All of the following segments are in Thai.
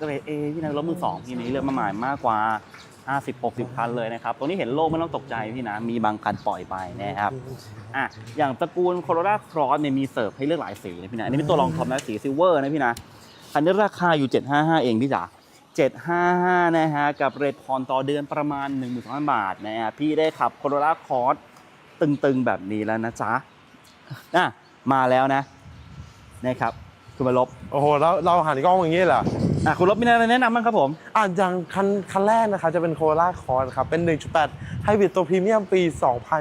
ก็เกรดเอพี่นะรถมือสองพี่นี้เลือกมาหม่มากกว่า 50 60คันเลยนะครับ ตรงนี้เห็นโลกไม่ต้องตกใจพี่นะ มีบางคันปล่อยไปนะครับอะอย่างตระกูลโคโร a าครอสเนี่ยมีเสิร์ฟให้เลือกหลายสีนะพี่นะอันนี้เป็นตัวรองทอปนะสีซิลเวอร์นะพี่นะคันนี้ราคาอยู่ 755 เองพี่จ๋า755 นะฮะ กับเรทพรต่อเดือนประมาณ 1 2 0 0 0 บาทนะฮะ พี่ได้ขับโคโร a าครอสตึงๆ แบบนี้แล้วนะจ๊ะอะมาแล้วนะนะครับคุณมาลบ โอ้โห เราเราหันกล้องอย่างนี้เหรอ อะคุณลบมีอะไรแนะนำบ้างครับผม อะอย่างคันคันแรกนะครับจะเป็นโคราคอร์ครับ เป็น 1.8ไฮบริดตัวพรีเมียมปี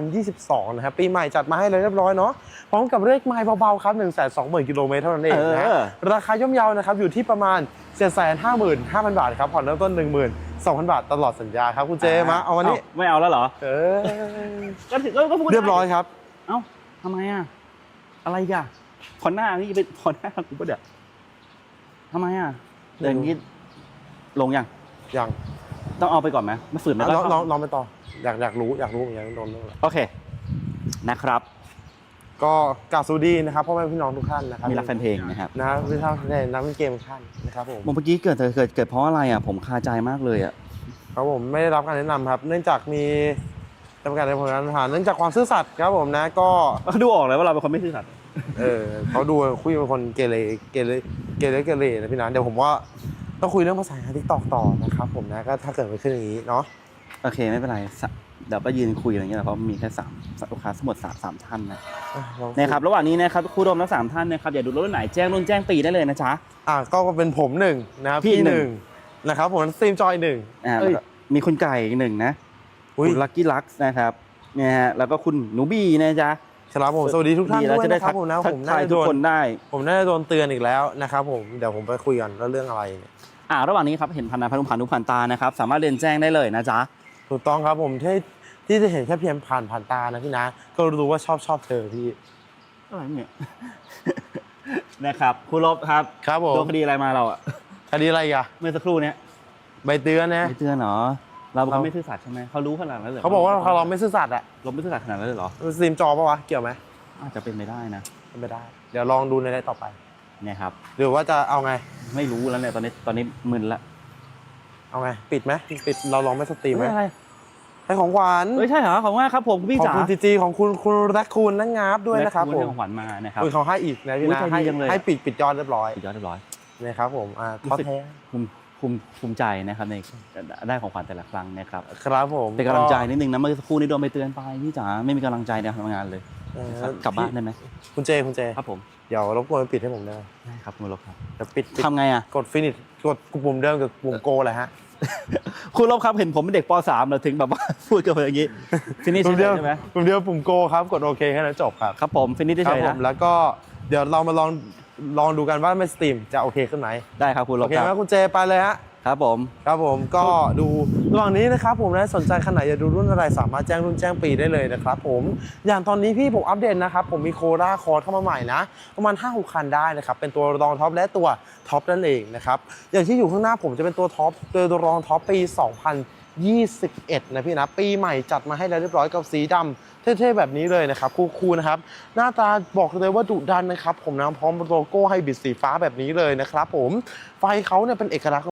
2022 นะครับ ปีใหม่จัดมาให้เลยเรียบร้อยเนาะพร้อมกับเลขไมล์เบาๆครับ 120,000 กิโลเมตรเท่านั้นเองนะเออราคาย่อมเยาวนะครับ อยู่ที่ประมาณ 755,000 บาทครับ ผ่อนเริ่มต้น12,000 บาทตลอดสัญญาครับคุณเจมาเอาวันนี้ ไม่เอาแล้วเหรอ เออก็ถือก็ก็พูดได้เรียบร้อยครับ เอ้าทำไมอะอะไรอีกันพอหน้านี่เป็นพอหน้ากูปะเดี๋ยวทำไมอะ เดี๋ยวนี้ลงยังยังต้องเอาไปก่อนไหมมาฝืนไหมอะลองลองลองไปต่อ อยากอยากรู้อยากรู้เหมือนกันโดนเรื่องอะไรโอเคนะครับ ก็กราบสวัสดีนะครับพ่อแม่พี่น้องทุกท่านนะครับมีรักแฟนเพลงนะครับนะครับพี่ท่านในนักเล่นเกมทุกท่านนะครับผมเมื่อกี้เกิดเกิดเกิดเกิดเพราะอะไรอะผมคาใจมากเลยอะครับผมไม่ได้รับการแนะนำครับ เนื่องจากมี จำกัดในผลงานทหารเนื่องจากความซื่อสัตย์ครับผมนะก็ก็ดูออกเลยว่าเราเป็นคนไม่ซื่อสัตย์เออเขาดูคุยเป็นคนเกเรเกเรเกเรเกเรนะพี่นะเดี๋ยวผมว่าต้องคุยเรื่องภาษาทิกตอกต่อนะครับผมนะก็ถ้าเกิดมันขึ้นอย่างนี้เนาะโอเคไม่เป็นไรสะเดี๋ยวก็ยืนคุยอะไรเงี้ยแหละเพราะมีแค่สามลูกค้าทั้งหมดสามสามท่านนะอะลองคุยนะครับระหว่างนี้นะครับครูรวมทั้งสามท่านนะครับอย่าดูรถรุ่นไหนแจ้งรุ่นแจ้งปีได้เลยนะจ๊ะ อะก็เป็นผมหนึ่งนะครับพี่พี่หหนึ่นึ่งง นะครับผมสตรีมจอยหนึ่งอ่าเอ้แล้วยก็มีคุณไก่อีกหนึ่งนะอุ้ย คุณลักกี้ลักซ์นะครับเนี่ยฮะแล้วก็คุณหนูบีนะจ๊ะครับผมสวัสดีทุกท่านดีแล้วด้วยจะได้นะครัทับผมนะทัผมน่าทายจะทุโดกคนนได้ ผมน่าจะโดนเตือนอีกแล้วนะครับผมเดี๋ยวผมไปคุยกันว่าเรื่องอะไรเนี่ยอ่าระหว่างนี้ครับเห็นพันนาพันธุพันธุพันตานะครับสามารถเรียนแจ้งได้เลยนะจ๊ะถูกต้องครับผมที่ที่จะเห็นแค่เพียงผ่านผ่านตานะพี่นะ ก็รู้ว่าชอบชอบเธอพี่อะไรเนี่ยนะครับครูลบครับครับผมโดนคดีอะไรมาเราอะคดีอะไรอีกอะเมื่อสักครู่เนี้ยใบเตือนนะไม่เตือนเหรอ เราเป็นคเขานไม่ซื่อสัตย์ใช่ไหมเขารู้ขนาดนั้นเลยหเขาบอกว่าเราไม่ซื่อสัตย์อะเราไม่ซื่อสัตย์ขนาดนั้นเลยเหรอสตรีมจอปะวะเกี่ยวไหมอาจจะเป็นไปได้นะไม่ได้ เดี๋ยวลองดูในไลฟ์ต่อไปเนี่ยครับหรือว่าจะเอาไงไม่รู้แล้วเนี่ยตอนนี้ตอนนี้มึนละเอาไงปิดไหมปิดเราลองไม่สตรีมไหมไม่อะไรให้ของขวัญเอ้ยใช่เหรอของว่าครับผมคุณพี่ของจ๋าคุณจีจีของคุณคุณรักคุณนักงาบด้วยนะครับและผณมของขวัญมานะครับคุณเขาให้อีกนะพี่อุ๊ยนะใจดีให้จังเลยให้ปิดปิดยอดเรียบร้อยสุดยอดเรียบร้อยนะครับผมอ่ารู้ทอดสึกแท้ ภูมิภูมิภูมิใจนะครับในได้ของขวัญแต่ละครั้งนะครับครับผมเป็นกำลังใจนิดนึงนะเมื่อสักครู่นี้โดนไปเตือนไปพี่จ๋าไม่มีกำลังใจในการทำงานเลยเออนะครับกลับบ้านได้ไหมคุณเจคุณเจครับผมเดี๋ยวรบกวนปิดให้ผมได้ไหมได้ครับคุณลบครับเดี๋ยวปิดปิดทำไงอะกดฟินิชกดปุ่มเดิมกับปุ่มโกเลยฮะคุณลบครับเห็นผมเป็นเด็กป .3 เราถึงแบบว่าพูดกันไปอย่างนี้ฟินิชปุ่มเดียวใช่ไหมปุ่มเดียวปุ่มโกครับกดโอเคแค่นั้นจบครับครับผมฟินิชครัเฉบยผๆมนะแล้วก็เดี๋ยวเรามาลอง ลองดูกันว่าไม่สตรีมจะโอเคขึ้นไหมได้ครับคุณลโอบเคคไหมรับคุณเจไปเลยฮะ ครับผม ครับผมก็ดูระหว่างนี้นะครับผมนะสนใจขนาดอยากดูรุ่นอะไรสามารถแจ้งรุ่นแจ้งปีได้เลยนะครับผมอย่างตอนนี้พี่ผมอัปเดตนะครับ ผมมีโคราคอร์เข้ามาใหม่นะ ประมาณ 5 6 คันได้นะครับ เป็นตัวรองท็อปและตัวท็อปนั่นเองนะครับ อย่างที่อยู่ข้างหน้าผมจะเป็นตัวท็อปตัวรองท็อปปี 2021 นะพี่นะ ปีใหม่จัดมาให้แล้วเรียบร้อยกับสีดำเท่ๆ แบบนี้เลยนะครับคูลๆนะครับ หน้าตาบอกเลยว่าดุดันนะครับ ผมนะพร้อมโลโก้ให้บิดสีฟ้าแบบนี้เลยนะครับผมไฟเขาเนี่ยเป็นเอกลักษณ์